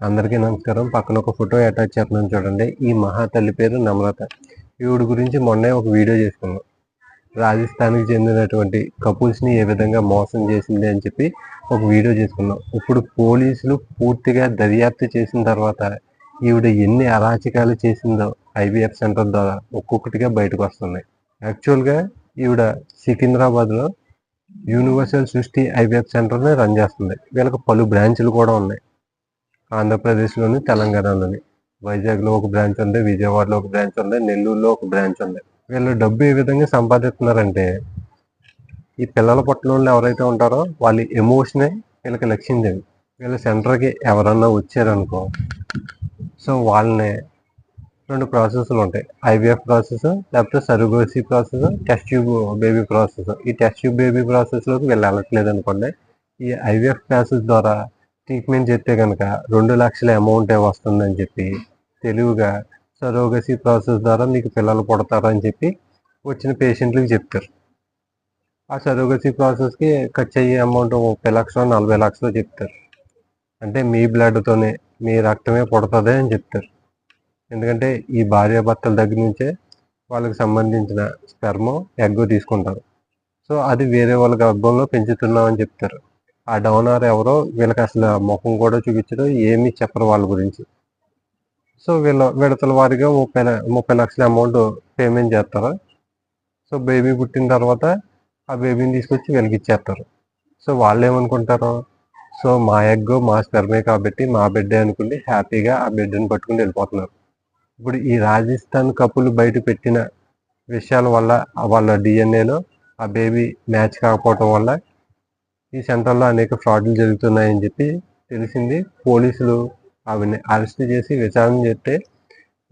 అందరికీ నమస్కారం. పక్కన ఒక ఫోటో అటాచ్ చేస్తున్నాను చూడండి. ఈ మహా తల్లి పేరు నమ్రత. ఈవిడ గురించి మొన్నే ఒక వీడియో చేసుకున్నాం. రాజస్థాన్కి చెందినటువంటి కపుల్స్ని ఏ విధంగా మోసం చేసింది అని చెప్పి ఒక వీడియో చేసుకున్నాం. ఇప్పుడు పోలీసులు పూర్తిగా దర్యాప్తు చేసిన తర్వాత ఈవిడ ఎన్ని అరాచకాలు చేసిందో ఐవీఎఫ్ సెంటర్ ద్వారా ఒక్కొక్కటిగా బయటకు వస్తున్నాయి. యాక్చువల్గా ఈవిడ సికింద్రాబాద్లో యూనివర్సల్ సృష్టి ఐవీఎఫ్ సెంటర్ని రన్ చేస్తుంది. వీళ్ళకి పలు బ్రాంచ్లు కూడా ఉన్నాయి. ఆంధ్రప్రదేశ్లోని తెలంగాణలోని. వైజాగ్లో ఒక బ్రాంచ్ ఉంది విజయవాడలో ఒక బ్రాంచ్ ఉంది నెల్లూరులో ఒక బ్రాంచ్ ఉంది. వీళ్ళు డబ్బు ఏ విధంగా సంపాదిస్తున్నారంటే ఈ పిల్లల పట్ల ఎవరైతే ఉంటారో వాళ్ళ ఎమోషనే వీళ్ళకి లక్ష్యం వీళ్ళ సెంటర్కి ఎవరన్నా వచ్చారనుకో సో వాళ్ళని రెండు ప్రాసెస్లు ఉంటాయి. ఐవీఎఫ్ ప్రాసెస్ లేకపోతే surrogacy process test tube baby process. ఈ టెస్ట్ ట్యూబ్ బేబీ ప్రాసెస్లోకి వీళ్ళు వెళ్ళట్లేదు అనుకోండి ఈ ఐవీఎఫ్ ప్రాసెస్ ద్వారా ట్రీట్మెంట్ చేస్తే కనుక రెండు లక్షల అమౌంట్ వస్తుందని చెప్పి తెలివిగా సరోగసి ప్రాసెస్ ద్వారా మీకు పిల్లలు పుడతారని చెప్పి వచ్చిన పేషెంట్లకు చెప్తారు. ఆ సరోగసీ ప్రాసెస్కి ఖర్చు అయ్యే అమౌంట్ ముప్పై లక్షలు నలభై లక్షలు చెప్తారు. అంటే మీ బ్లడ్తోనే మీ రక్తమే పుడుతుంది అని చెప్తారు. ఎందుకంటే ఈ భార్యాభర్తల దగ్గర నుంచే వాళ్ళకి సంబంధించిన స్పెర్మో ఎగ్గో తీసుకుంటారు. సో అది వేరే వాళ్ళ గర్భంలో పెంచుతున్నామని చెప్తారు. ఆ డౌనర్ ఎవరో వీళ్ళకి అసలు ముఖం కూడా చూపించడం ఏమీ చెప్పరు వాళ్ళ గురించి. సో వీళ్ళ విడతల వారిగా ముప్పై ముప్పై లక్షల అమౌంట్ పేమెంట్ చేస్తారు. సో బేబీ పుట్టిన తర్వాత ఆ బేబీని తీసుకొచ్చి వీళ్ళకి ఇచ్చేస్తారు. సో వాళ్ళు ఏమనుకుంటారు? సో మా ఎగ్ మా స్పెర్మే కాబట్టి మా బిడ్డే అనుకుంటే హ్యాపీగా ఆ బిడ్డని పట్టుకుని వెళ్ళిపోతున్నారు. ఇప్పుడు ఈ రాజస్థాన్ కప్పులు బయట పెట్టిన విషయాల వల్ల వాళ్ళ డిఎన్ఏలో ఆ బేబీ మ్యాచ్ కాకపోవటం వల్ల ఈ సెంటర్లో అనేక ఫ్రాడ్లు జరుగుతున్నాయని చెప్పి తెలిసింది. పోలీసులు ఆవిడని అరెస్ట్ చేసి విచారణ చేస్తే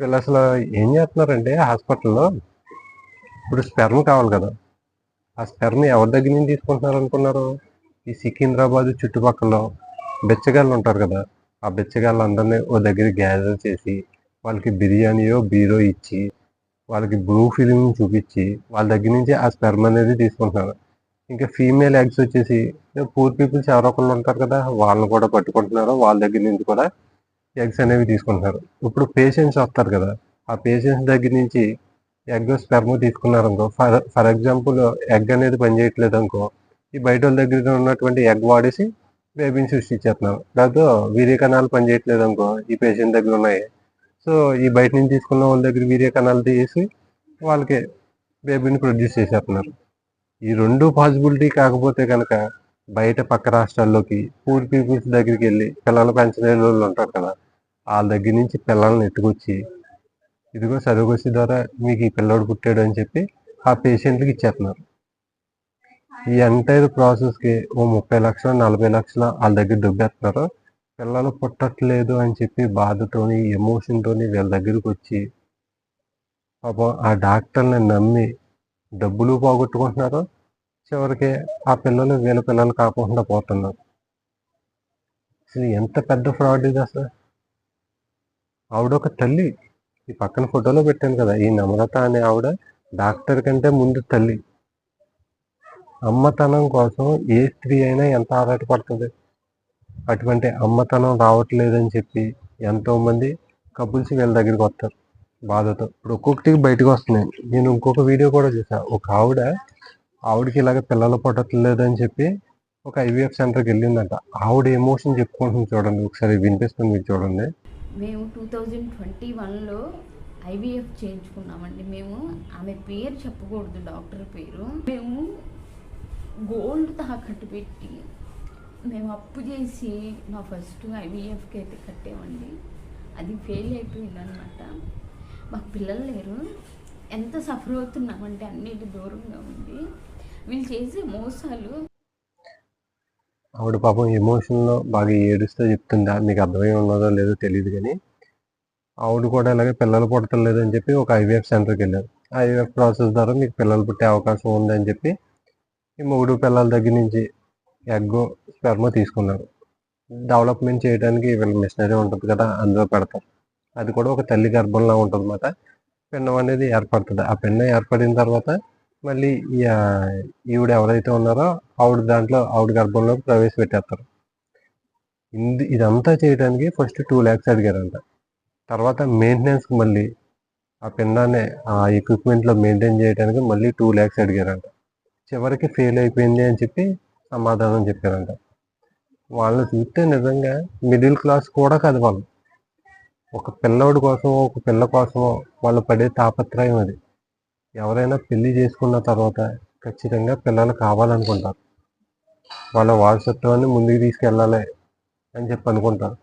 వీళ్ళు అసలు ఏం చేస్తున్నారంటే హాస్పిటల్లో ఇప్పుడు స్పెర్మ్ కావాలి కదా. ఆ స్పెర్మ్ ఎవరి దగ్గర నుంచి తీసుకుంటున్నారు అనుకున్నారు? ఈ సికింద్రాబాద్ చుట్టుపక్కల బెచ్చగాళ్ళు ఉంటారు కదా. ఆ బెచ్చగాళ్ళు అందరినీ ఓ దగ్గర గ్యాదర్ చేసి వాళ్ళకి బిర్యానీయో బీరో ఇచ్చి వాళ్ళకి బ్లూ ఫిలిం చూపించి వాళ్ళ దగ్గర నుంచి ఆ స్పెర్మ్ అనేది తీసుకుంటున్నారు. ఇంకా ఫీమేల్ ఎగ్స్ వచ్చేసి పూర్ పీపుల్స్ ఎవరో ఒకళ్ళు ఉంటారు కదా వాళ్ళని కూడా పట్టుకుంటున్నారు వాళ్ళ దగ్గర నుంచి కూడా ఎగ్స్ అనేవి తీసుకుంటున్నారు. ఇప్పుడు పేషెంట్స్ వస్తారు కదా ఆ పేషెంట్స్ దగ్గర నుంచి ఎగ్ స్పెర్మ్ తీసుకున్నారు అనుకో ఫర్ ఫర్ ఎగ్జాంపుల్ ఎగ్ అనేది పనిచేయట్లేదు అనుకో ఈ బయట వాళ్ళ దగ్గర ఉన్నటువంటి ఎగ్ వాడేసి బేబీని సృష్టించేస్తున్నారు. లేకపోతే వీర్య కణాలు పనిచేయట్లేదు అనుకో ఈ పేషెంట్ దగ్గర ఉన్నాయి. సో ఈ బయట నుంచి తీసుకున్న వాళ్ళ దగ్గర వీర్య కణాలు తీసి వాళ్ళకి బేబీని ప్రొడ్యూస్ చేసేస్తున్నారు. ఈ రెండు పాసిబిలిటీ కాకపోతే కనుక బయట పక్క రాష్ట్రాల్లోకి పూర్ పీపుల్స్ దగ్గరికి వెళ్ళి పిల్లలు పెంచలేని వాళ్ళు ఉంటారు కదా వాళ్ళ దగ్గర నుంచి పిల్లల్ని ఎత్తుకొచ్చి ఇదిగో సరుగొచ్చి ద్వారా మీకు ఈ పిల్లడు పుట్టాడు అని చెప్పి ఆ పేషెంట్లకి ఇచ్చేస్తున్నారు. ఈ ఎంటైర్ ప్రాసెస్కి ఓ ముప్పై లక్షలు నలభై లక్షలు వాళ్ళ దగ్గర దుబ్బేస్తున్నారు పిల్లలు పుట్టట్లేదు అని చెప్పి బాధతోని ఎమోషన్తోని వీళ్ళ దగ్గరికి వచ్చి పాపం ఆ డాక్టర్ని నమ్మి డబ్బులు పోగొట్టుకుంటున్నారు. చివరికి ఆ పిల్లలు వీళ్ళ పిల్లలు కాకుండా పోతున్నారు. అసలు ఎంత పెద్ద ఫ్రాడ్ ఇది అసలు. ఆవిడ ఒక తల్లి. ఈ పక్కన ఫోటోలో పెట్టాను కదా ఈ నమ్రత అనే ఆవిడ డాక్టర్ కంటే ముందు తల్లి. అమ్మతనం కోసం ఏ స్త్రీ అయినా ఎంత ఆరాటపడుతుంది అటువంటి అమ్మతనం రావట్లేదని చెప్పి ఎంతోమంది కపుల్స్ వీళ్ళ దగ్గరికి వస్తారు. బాధతో. ఇప్పుడు ఒక్కొక్కటికి బయటకు వస్తున్నాయి నేను ఇంకొక వీడియో కూడా చూసా ఒక ఆవిడ ఆవిడకి ఇలాగ పిల్లలు పట్టట్లేదని చెప్పి ఒక ఐవీఎఫ్ సెంటర్కి వెళ్ళిందంట. ఆవిడ ఎమోషన్ చెప్పుకుంటుంది చూడండి. ఒకసారి వినిపిస్తుంది మీరు చూడండి. మేము టూ థౌజండ్ ట్వంటీ వన్లో ఐవీఎఫ్ చేయించుకున్నామండి. మేము ఆమె పేరు చెప్పకూడదు డాక్టర్ పేరు. మేము గోల్డ్ తాకట్టు పెట్టి మేము అప్పు చేసి మా ఫస్ట్ ఐవీఎఫ్కి అయితే కట్టామండి. అది ఫెయిల్ అయిపోయింది అనమాట మాకు పిల్లలు లేరు. ఎంత సఫర్ అవుతున్నామంటే అన్నిటి దూరంగా ఉంది. వీళ్ళు చేసే మోసాలు ఆవిడ పాపం ఎమోషన్లో బాగా ఏడుస్తూ చెప్తుందా మీకు అర్థమై ఉన్నదో లేదో తెలియదు కానీ ఆవిడ కూడా ఇలాగే పిల్లలు పుట్టలేదు అని చెప్పి ఒక ఐవీఎఫ్ సెంటర్కి వెళ్ళారు. ఐవీఎఫ్ ప్రాసెస్ ద్వారా మీకు పిల్లలు పుట్టే అవకాశం ఉందని చెప్పి ఈ మూడు పిల్లల దగ్గర నుంచి ఎగ్ స్పెర్మో తీసుకున్నారు. డెవలప్మెంట్ చేయడానికి వీళ్ళ మిషనరీ ఉంటుంది కదా అందులో పెడతారు. అది కూడా ఒక తల్లి గర్భంలో ఉంటుంది అన్నమాట పిండం అనేది ఏర్పడుతుంది. ఆ పిండం ఏర్పడిన తర్వాత మళ్ళీ ఈవిడ ఎవరైతే ఉన్నారో ఆవిడ దాంట్లో ఆవిడ గర్భంలోకి ప్రవేశపెట్టేస్తారు. ఇంది ఇదంతా చేయడానికి ఫస్ట్ టూ ల్యాక్స్ అడిగారంట. తర్వాత మెయింటెనెన్స్కి మళ్ళీ ఆ పిండాన్ని ఆ ఎక్విప్మెంట్లో మెయింటైన్ చేయడానికి మళ్ళీ టూ ల్యాక్స్ అడిగారంట. చివరికి ఫెయిల్ అయిపోయింది అని చెప్పి సమాధానం చెప్పారంట. వాళ్ళని చూస్తే నిజంగా మిడిల్ క్లాస్ కూడా కాదు వాళ్ళు. ఒక పిల్లోడి కోసం ఒక పిల్ల కోసమో వాళ్ళు పడే తాపత్రయం అది. ఎవరైనా పెళ్ళి చేసుకున్న తర్వాత ఖచ్చితంగా పిల్లలు కావాలనుకుంటారు. వాళ్ళ వారసత్వాన్ని ముందుకు తీసుకెళ్ళాలి అని చెప్పి అనుకుంటారు.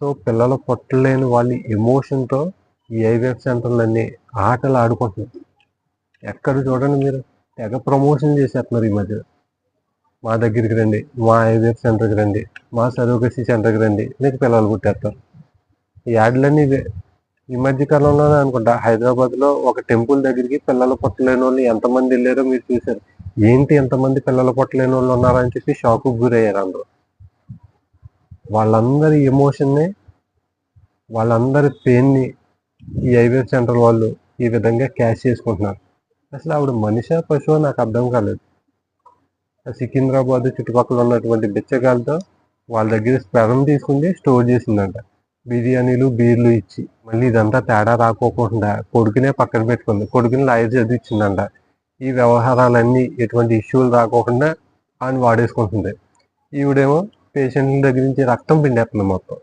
సో పిల్లలు పుట్టలేని వాళ్ళ ఎమోషన్తో ఈ ఐవీఎఫ్ సెంటర్లన్నీ ఆటలు ఆడుకుంటున్నారు ఎక్కడ చూడండి మీరు తెగ ప్రమోషన్ చేసేస్తున్నారు ఈ మధ్య. మా దగ్గరికి రండి మా ఐవీఎఫ్ సెంటర్కి రండి మా సరోగసి సెంటర్కి రండి మీకు పిల్లలు పుట్టేస్తారు. ఈ యాడ్లన్నీ ఇవే. ఈ మధ్య కాలంలోనే అనుకుంటా హైదరాబాద్లో ఒక టెంపుల్ దగ్గరికి పిల్లలు పుట్టలేని వాళ్ళు ఎంతమంది వెళ్ళారో మీరు చూశారు. ఏంటి ఎంతమంది పిల్లలు పుట్టలేని వాళ్ళు ఉన్నారని చెప్పి షాక్కు గురయ్యారు అందరూ. వాళ్ళందరి ఎమోషన్ని వాళ్ళందరి పెయిన్ని ఈ ఐవీఎఫ్ సెంటర్ వాళ్ళు ఈ విధంగా క్యాష్ చేసుకుంటున్నారు. అసలు ఆవిడ మనిషా పశువు నాకు అర్థం కాలేదు. ఆ సికింద్రాబాద్ చుట్టుపక్కల ఉన్నటువంటి బిచ్చగాలతో వాళ్ళ దగ్గర స్పెరం తీసుకుంది స్టోర్ చేసిందంట. బిర్యానీలు బీర్లు ఇచ్చి మళ్ళీ ఇదంతా తేడా రాకోకుండా కొడుకునే పక్కన పెట్టుకుంది. కొడుకుని లాయర్ చదివించిందంట. ఈ వ్యవహారాలన్నీ ఎటువంటి ఇష్యూలు రాకోకుండా ఆయన వాడేసుకుంటుంది. ఈవిడేమో పేషెంట్ల దగ్గర నుంచి రక్తం పిండేస్తుంది మొత్తం.